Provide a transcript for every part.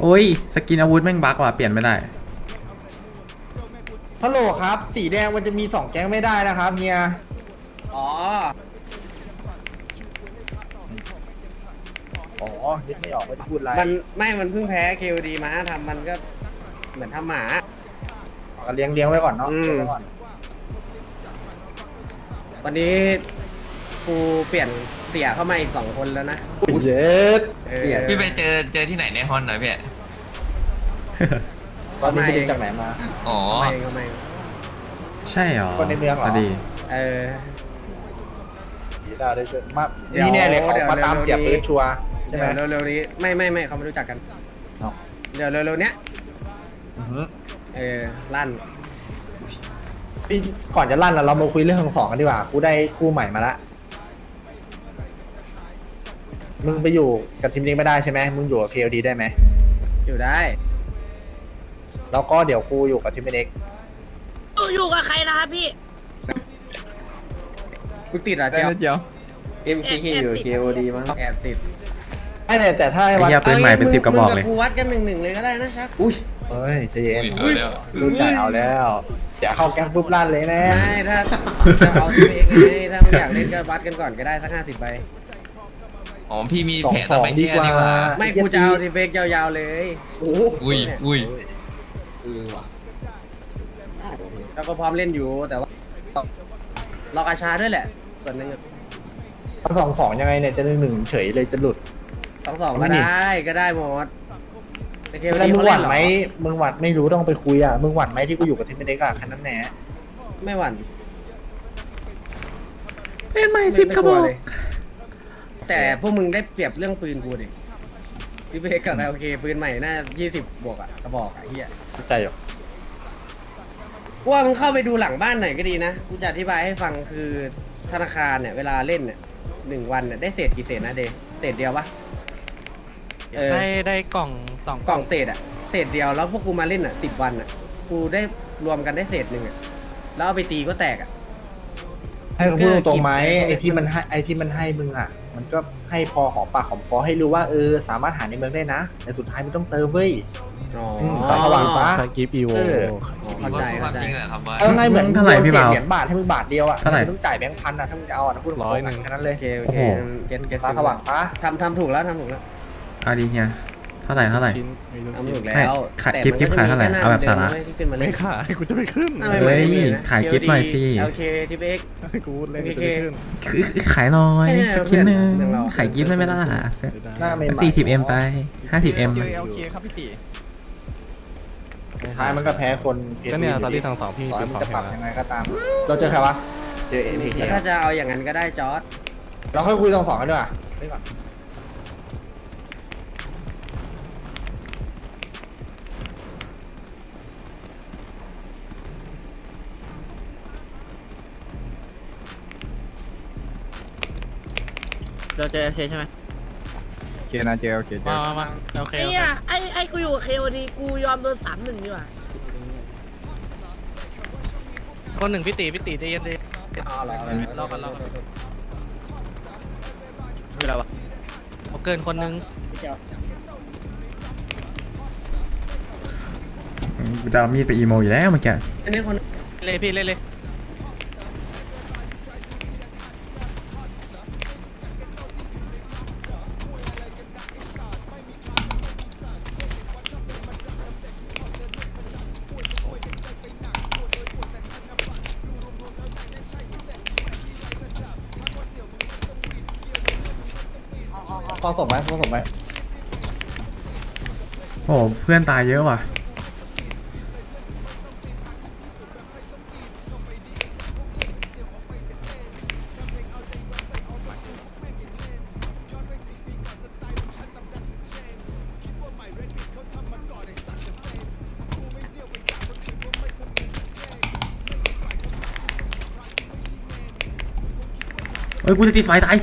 โอ้ย สกินอาวุธแม่งบั๊กว่ะเปลี่ยนไม่ได้ ฮัลโหลครับ สีแดงมันจะมีสองแก๊งไม่ได้นะครับเฮีย อ๋อ อ๋อนึกไม่ออกว่าจะพูดอะไรมันไม่มันเพิ่งแพ้ KOD มาทำมันก็เหมือนทำหมาก็เลี้ยงเลี้ยงไว้ก่อนเนาะอืม เลี้ยงไว้ก่อนวันนี้กูเปลี่ยนเสียเข้ามาอีกสองคนแล้วนะอุ้ยเย็ดเออเสียพี่ไปเจอเจอที่ไหนในฮอนหน่อยพี่ตอนนี้ไปเรียนจากไหนมา อ๋อเข้ามาเองเข้ามาเองใช่เหรอคนในเมืองเหรอะดีเออดีได้ได้ช่วยมาเดี๋ยวนี่แน่เลยเขาเดี๋ยวมาตามเดี๋ยวเสียปืนชัวร์ใช่ไหม เดี๋ยวเร็วๆนี้ไม่ไม่ไม่เขาไม่รู้จักกันเอ้า เดี๋ยวเร็วๆเนี้ยอือหือเออลั่นพี่ก่อนจะลั่นแล้วเรามาคุยเรื่องของสองกันดีกว่า กูได้คู่ใหม่มาละ มึงไปอยู่กับทีมนี้ไม่ได้ใช่ไหมมึงอยู่กับ KLD ได้ไหม อยู่ได้ แล้วก็เดี๋ยวกูอยู่กับทีมเอ็กอยู่อยู่กับใครนะครับพี่ กูติดอะเจ้าแอบแอบติด KOD มั้งแอบติดไอ้เนี่ยแต่ถ้าให้ไอ้วัดเหี้ย ปืนใหม่เป็นอาสิบกระบอกเลย มึงกับกูวัดกันหนึ่งหนึ่งเลยก็ได้นะชักอุ้ยเฮ้ยใจเย็นอุ้ยเอาแล้วรุ่นใหญ่เอาแล้วเดี๋ยวเข้าแก๊งปุ๊บลั่นเลยนะ ไม่ถ้าจะเอาตัวเองไงถ้ามึงอยากเล่นก็วัดกันก่อนก็ได้สักห้าสิบใบ อ๋อพี่มีสองแผนสต้อองงไปดีแก้กว่าดีกว่า ไม่กูจะเอาทีเฟกยาวๆเลยโอ้โหอุ้ยอุ้ยแล้วก็พร้อมเล่นอยู่แต่ว่าเรากาชาด้วยแหละ ส่วนหนึ่งอะถ้าสองสองยังไงเนี่ยจะหนึ่งหนึ่งเฉยเลยจะหลุด สองสองไม่ก็นี่ได้ก็ได้หมดแต่ KOD แล้วมึงหวั่นเขาไหมเล่เรอมึงหวั่นไม่รู้ต้องไปคุยอะมึงหวั่นไหมที่กูอยู่กับทีมเอ็กอะแค่นั้นแหละไม่หวั่นเป็นใหม่ไม่สิบไม่กระกบลัอวกเลย แต่พวกมึงได้เปรียบเรื่องปืนกูดิพี่เบกกับโอเคปืนใหม่น่ายี่สิบบวกอะกระบอกอะเฮียเข้าใจอยู่กูว่ามึงเข้าไปดูหลังบ้านหน่อยก็ดีนะ กูจะอธิบายให้ฟังคือธนาคารเนี่ยเวลาเล่นเนี่ยหนึ่งวันเนี่ยได้เศษกี่เศษนะเดย์เศษเดียวปะเออได้ได้กล่องสองกล่องเศษอะเศษเดียวแล้วพวกกูมาเล่นอะสิบวันอะกูได้รวมกันได้เศษหนึ่งอะแล้วเอาไปตีก็แตกอะให้มึงพูดตรงๆไหมเออไอ้ที่มันให้ไอ้ที่มันให้มึงอะ มันก็ให้พอหอมปากหอมคอให้รู้ว่าเออสามารถหาในเมืองได้นะ แต่สุดท้ายมันต้องเติมเว้ย อ๋อมสายสว่างซะ สกิปอีโว เออ เข้าใจควาเข้ามใจจริงแหละครับว่า เอาง่ายเหมือนเท่าไหร่พี่โดนบ่าวเสียเหรียญบาทให้มึงบาทเดียวอะเท่าไหร่ มึงต้องจ่ายแบงค์พันอะถ้ามึงจะเอาอะถ้าพูดตรงร้อยๆหนึ่อะง แค่นั้นเลยโอเคโอโอ้เคโหเก็ตเก็ตตาสว่างซะ ทำทำถูกแล้วทำถูกแล้วเอาดีเฮีย เท่าไหร่เท่าไหร่ ชิ้นมีลูกทำชิ้ถูนกแล้วขายแต่กิฟต์มันขายเท่าไหร่จะมีเอาแบบแค่หน้สาระเดิมที่ขึ้นมาเล่ไม่นขายกูจะไปขึ้นหน้าใหม่ๆเฮ้ยไม่มีนะขายกิฟต์หน่อยสิ โอเคทีเอ็ก กูพูดเล่นกูจะไปขึ้นคือขายหน้อยแค่นี้สกินหนึ่งเพื่อนเราขายกิฟต์ได้ไหมล่ะหน้าไม่สี่สิบเอ็มไปห้าสิบเอ็มเจอเอลเคครับพี่ตีสุดท้ายมันก็แพ้คนก็เนี่ยตอนที่ทางสองพี่ต่อซื้ให้อมึของงจะปรับแพงยังไงก็ตาม เราเจอใครวะ เจอเอ็นแล้วถ้าจะเอาอย่างนั้นก็ได้จอร์ดเราค่อยคุยสองสองกันดีกว่าไปก่อน เราเจอเคใช่ไหมเคนะเจลเคเจมาลมามาโอเคไอ้โอเคเนี่ยไอ้ไอ้กูอยู่กับเคโอดีกูยอมโดนสามหนึ่งดีกว่าคนหนึ่งพี่ตีพี่ตีใจเย็นดิอ๋อเหรอรอก่อนรอก่อน คืออะไรวะเอาเกินคนหนึงจะเอามีดไปอีโมอยู่แล้วเมื่อกี้อันนี้คนเลยพี่เลยเลย ฟังส่งไหมฟังส่งไหมโอ้โหเพื่อนตายเยอะว่ะ เฮ้ยกูจะติดไฟตาย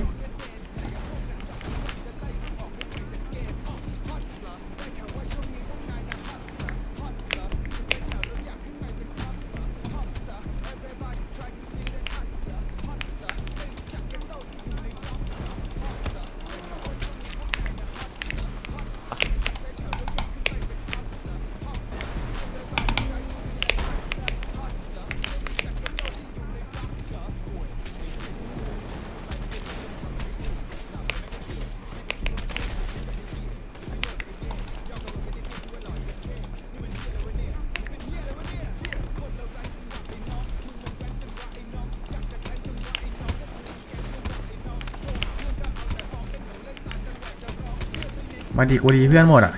มาดีกูดีเพื่อนหมดอะ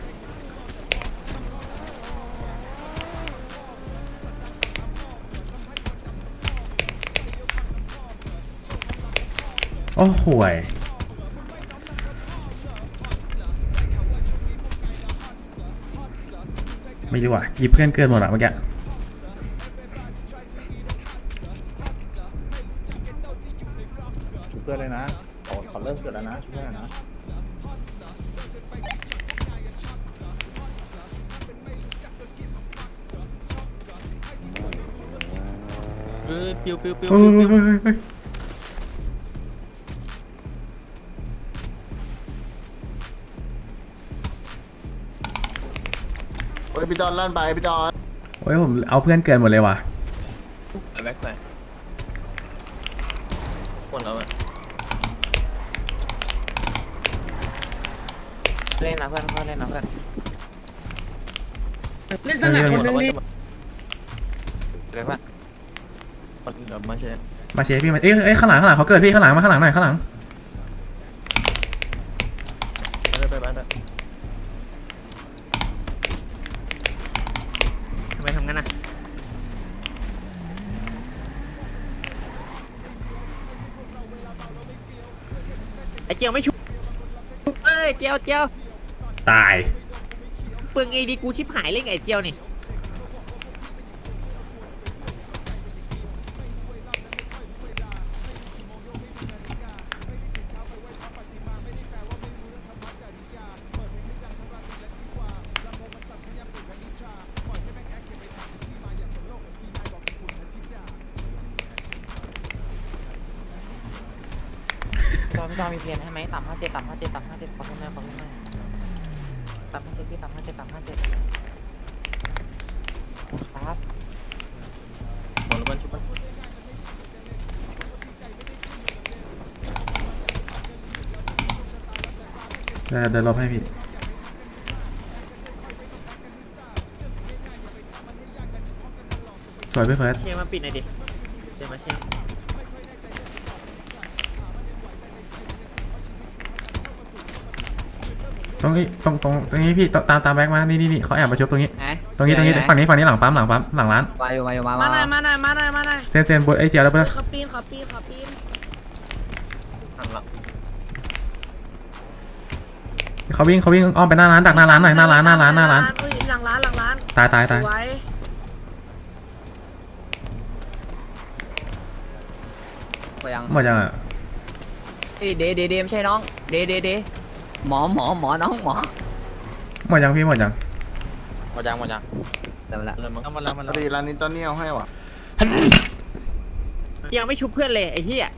โอ้ห่วยไม่ดีกว่าหยิบเพื่อนเกินหมดอะเมื่อกี้ชุบเพื่อนเลยนะขอขอเริ่มเกิดแล้วนะชุบเพื่อนนะ เฮ้ยเฮ้ยเฮ้ยเฮ้ยเฮ้ยพี่จอนลั่นไปพี่จอนโอ้ยผมเอาเพื่อนเกินหมดเลยว่ะแบ็คไปคนแล้วอะเล่นนะเพื่อนเพื่อนเล่นนะเพื่อนเล่นสนับคนนึงนี่เลย เพื่อนมาเชฟพี่มาเอ้ยเอ้ยข้างหลังข้างหลังเขาเกิดพี่ข้างหลังมาข้างหลังหน่อยข้างหลังทำไมทำงั้นอะไอ้เจียวไม่ชุบเอ้ยเจียวเจียวตายปึงเอดีกูชิบหายเลยไงไอ้เจียวนี่ พี่จอมีเพลงให้ไหมสามห้าเจ็ดสามห้าเจ็ดสามห้าเจ็ดขอเพิ่มหน่อยขอเพิ่มหน่อยสามห้าเจ็ดพี่สามห้าเจ็ดสามห้าเจ็ดครับเดี๋ยวเดี๋ยวลบให้พี่สวยพี่เฟิร์สเชียร์มาปิดหน่อยดิเชียร์มาเชียร์ ตรงนี้ตรงตรงตรงนี้พี่ตามตามแบ็กมา นี่นี่นี่เขาแอบมาชุบตรงนี้ ไหนตรงนี้ตรงนี้ฝั่งนี้ฝั่งนี้หลังปั๊มหลังปั๊มหลังร้านมาอยู่มาอยู่มามามาหน่อยมาหน่อยมาหน่อยมาหน่อยเซนเซนบนไอ้ยเจียวแล้วเพื่อนขอปีนขอปีนขอปีนเขาวิ่งเขาวิ่งอ้อมไปหน้าร้านดักหน้าร้านหน่อยหน้าร้านหน้าร้านหน้าร้านอุ้ยหลังร้านหลังร้านตายตายตายสวยไปยังหมดยังอะเอ้ยเดเดเดไม่ใช่น้อง เดเดเด หมอหมอหมอน้องหมอหมดยังพี่หมดยังหมดยังหมดยังเดี๋ยวละเอามาแล้วมาพแล้อวดีร้านนี้ตอนนี้เอาให้ว่ะยังไม่ชุบเพื่อนเลยไอ้เหี้ย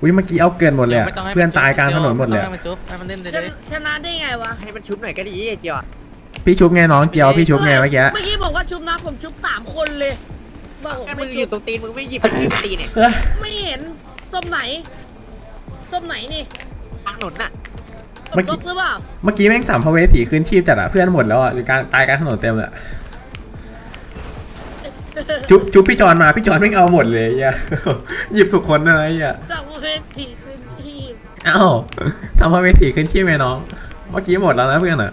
อุ้ยเมื่อกี้เอาเกินหมดเลยอะไม่ต้งให้เพื่อนตายกลางถนนหมดเลยไต้อะองให้มันจุ๊บให้มันเล่นเลยชนะชนะได้ไงวะให้มันชุบหน่อยก็ดีไอ้เจียวอะพี่ชุบไงน้องเกียวพี่ชุบไงเมื่อกี้ เมื่อกี้บอกว่าชุบนะผมชุบสามคนเลยบอกแค่ไม่มึงอชุยู่บตรงตีนมึงไม่หยิบไปหยิบตีนเนี่ยเอ้ยไม่เห็นส้มไหนส้มไหนนี่ทางหนุนน่ะส้ม เมื่อตกี้กหรือเปล่าเมื่อกี้แม่งสามพเวสีขึ้นชีพจัดอะเพื่อนหมดแล้วอะหรือการตายกลางถนนเต็มเลยอะจุ๊บจุ๊บพี่จอนมาพี่จอนแม่งเอาหมดเลยไอ้เหี้ยหยิบทุกคนเลยไอ้เหี้ยสังเวทีขึ้นที่เอ้าทำพเวสีขึ้นชีพไหมน้อง เมื่อกี้หมดแล้วนะเพื่อนอะ